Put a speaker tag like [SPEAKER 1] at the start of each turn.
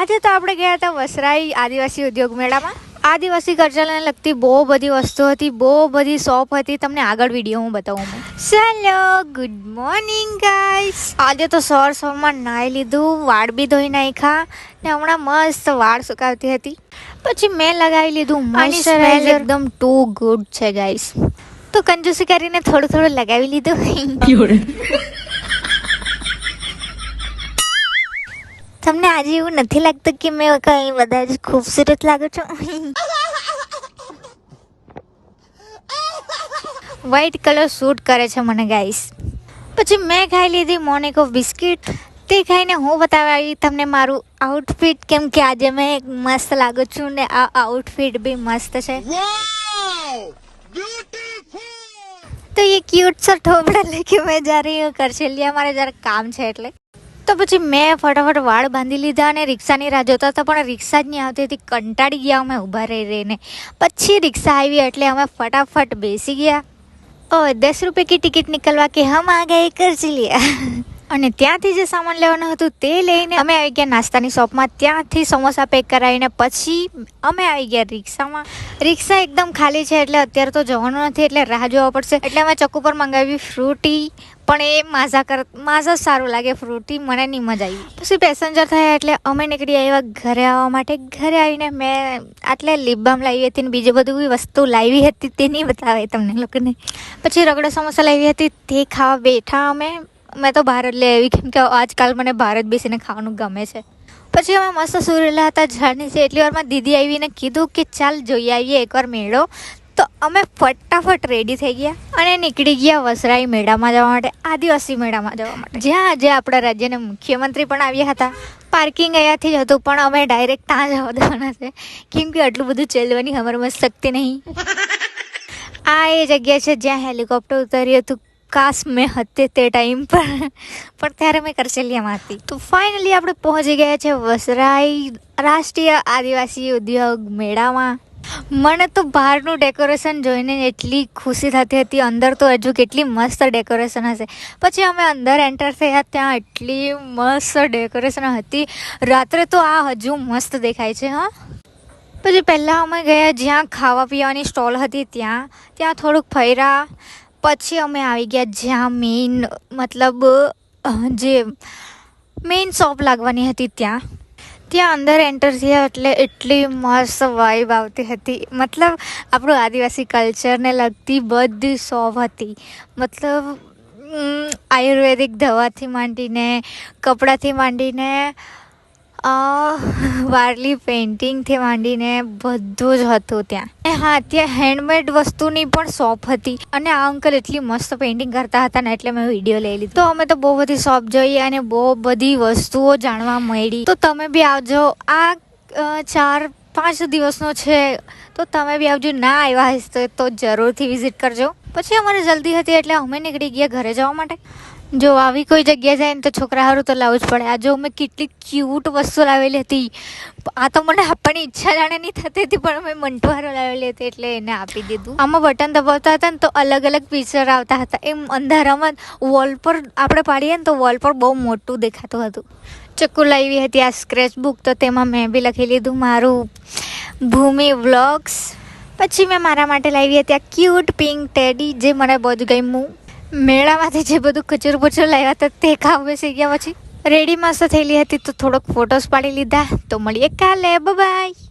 [SPEAKER 1] આજે તો આપણે ગયા હતા વસરાઈ આદિવાસી ઉદ્યોગ મેળામાં. આદિવાસી કલ્ચરને લગતી બહુ બધી વસ્તુ હતી બહુ બધી શોપ હતી. તમને આગળ વીડિયો હું બતાવું ચાલો ગુડ મોર્નિંગ ગાઈસ આજે તો સોર સોરમાં નાહી લીધું વાળ બી ધોઈ નાખ્યા ને હમણાં મસ્ત વાળ સુકાવતી હતી. પછી મેં લગાવી લીધું મોઇશ્ચરાઇઝર. એકદમ ટુ ગુડ છે ગાઈસ તો કંજૂસી કરીને થોડું થોડું લગાવી લીધું. તમને આજે એવું નથી લાગતું કે મેં કઈ બધા જ ખૂબસૂરત લાગુ છું વ્હાઈટ કલર સૂટ કરે છે મને ગાઈસ પછી મેં ખાઈ લીધી મોનિકો બિસ્કિટ તે ખાઈને હું બતાવવા આવી તમને મારું આઉટફિટ કેમ કે આજે મેં એક મસ્ત લાગુ છું ને આ આઉટફિટ બી મસ્ત છે તો ये क्यूट सा ठोबड़ा लेके मैं जा रही हूँ કરશેલિયા મારે જરા કામ છે એટલે તો પછી મેં ફટાફટ વાળ બાંધી લીધા અને રિક્ષાની રાહ જોતા હતા, પણ રિક્ષા જ નહીં આવતી હતી. કંટાળી ગયા અમે ઊભા રહી રહીને. પછી રિક્ષા આવી એટલે અમે ફટાફટ બેસી ગયા. ઓ દસ રૂપિયા કી ટિકિટ નીકળવા કે હમ આ ગયે કરશેલિયા અને ત્યાંથી જે સામાન લેવાનું હતું તે લઈને અમે આવી ગયા નાસ્તાની શોપમાં. ત્યાંથી સમોસા પેક કરાવીને પછી અમે આવી ગયા રિક્ષામાં. રિક્ષા એકદમ ખાલી છે એટલે અત્યારે તો જવાનું નથી, એટલે રાહ જોવા પડશે. એટલે અમે ચક્કુ પર મંગાવી ફ્રૂટી, પણ એ માઝા કર, માઝા સારું લાગે, ફ્રૂટી મને નહીં મજા આવી. પછી પેસેન્જર થયા એટલે અમે નીકળી આવ્યા ઘરે આવવા માટે. ઘરે આવીને મેં આટલે લીપબામ લાવી હતી ને બીજી બધું વસ્તુ લાવી હતી તે નહીં બતાવે તમને લોકોને. પછી રગડો સમોસા લાવી હતી તે ખાવા બેઠા અમે. મેં તો ભારત લઈ આવી. કેમ કે આજકાલ મને ભારત બેસીને ખાવાનું ગમે છે. પછી અમે મસ્ત સુરેલા હતા, ઝાડની છે એટલી વારમાં દીદી આવીને કીધું કે ચાલ જોઈ આવીએ એકવાર મેળો. તો અમે ફટાફટ રેડી થઈ ગયા અને નીકળી ગયા વસરાઈ મેળામાં જવા માટે, આદિવાસી મેળામાં જવા માટે. જ્યાં આજે આપણા રાજ્યના મુખ્યમંત્રી પણ આવ્યા હતા. પાર્કિંગ અહીંયાથી જ હતું, પણ અમે ડાયરેક્ટ ત્યાં જવા દેવાના છે. કેમ કે આટલું બધું ચેલવાની અમારામાં શક્તિ નહીં. આ એ જગ્યા છે જ્યાં હેલિકોપ્ટર ઉતર્યું હતું. કાશ મેં હતી તે ટાઈમ પર. પણ ત્યારે મેં કરચલિયામાં હતી. તો ફાઇનલી આપણે પહોંચી ગયા છે વસરાઈ રાષ્ટ્રીય આદિવાસી ઉદ્યોગ મેળામાં. મને તો બહારનું ડેકોરેશન જોઈને એટલી ખુશી થતી હતી. અંદર તો હજુ કેટલી મસ્ત ડેકોરેશન હશે. પછી અમે અંદર એન્ટર થયા ત્યાં એટલી મસ્ત ડેકોરેશન હતી. રાત્રે તો આ હજુ મસ્ત દેખાય છે, હા. પછી પહેલાં અમે ગયા જ્યાં ખાવા પીવાની સ્ટોલ હતી ત્યાં. ત્યાં થોડુંક ફર્યા. પછી અમે આવી ગયા જ્યાં મેઇન મતલબ જે મેઇન શોપ લાગવાની હતી ત્યાં. ત્યાં અંદર એન્ટર થયા એટલે એટલી મસ્ત વાઇબ આવતી હતી. મતલબ, આપણું આદિવાસી કલ્ચરને લગતી બધી શોપ હતી. મતલબ આયુર્વેદિક દવાથી માંડીને, કપડાથી માંડીને વારલી પેઇન્ટિંગથી માંડીને બધું જ હતું ત્યાં. હા, ત્યાં હેન્ડમેડ વસ્તુની પણ શોપ હતી. અને આ અંકલ એટલી મસ્ત પેઇન્ટિંગ કરતા હતા ને એટલે મેં વીડિયો લઈ લીધો. તો અમે તો બહુ બધી શોપ જોઈ અને બહુ બધી વસ્તુઓ જાણવા મળી. તો તમે બી આવજો. આ ચાર, પાંચ દિવસનો છે. તો તમે બી આવજો. ના આવ્યા હશે તો જરૂરથી વિઝિટ કરજો. પછી અમારે જલ્દી હતી એટલે અમે નીકળી ગયા ઘરે જવા માટે. જો આવી કોઈ જગ્યાએ જાય ને તો છોકરા હારું તો લાવવું જ પડે. આ જો મેં કેટલી ક્યુટ વસ્તુ લાવેલી હતી. આ તો મને આપવાની ઈચ્છા જાણે નહીં થતી હતી, પણ મેં મંટવારો લાવેલી હતી એટલે એને આપી દીધું. આમાં બટન દબાવતા હતા ને તો અલગ અલગ પિક્ચર આવતા હતા. એમ અંધારામાં વોલ પર આપણે પાડીએ ને તો વોલ પર બહુ મોટું દેખાતું હતું. ચક્કુ લાવી હતી આ સ્ક્રેચ બુક તો તેમાં મેં બી લખી લીધું. મારું ભૂમિ વ્લોગ્સ પછી મેં મારા માટે લાવી હતી આ ક્યુટ પિંક ટેડી જે મને બહુ જ ગમ્યું. મેળામાંથી જે બધું કચરો પચરો લાવ્યા હતા તે ખાવ બેસી ગયા પછી. રેડી મસ્ત થયેલી હતી તો થોડોક ફોટોસ પાડી લીધા. તો મળીએ કાલે. બાય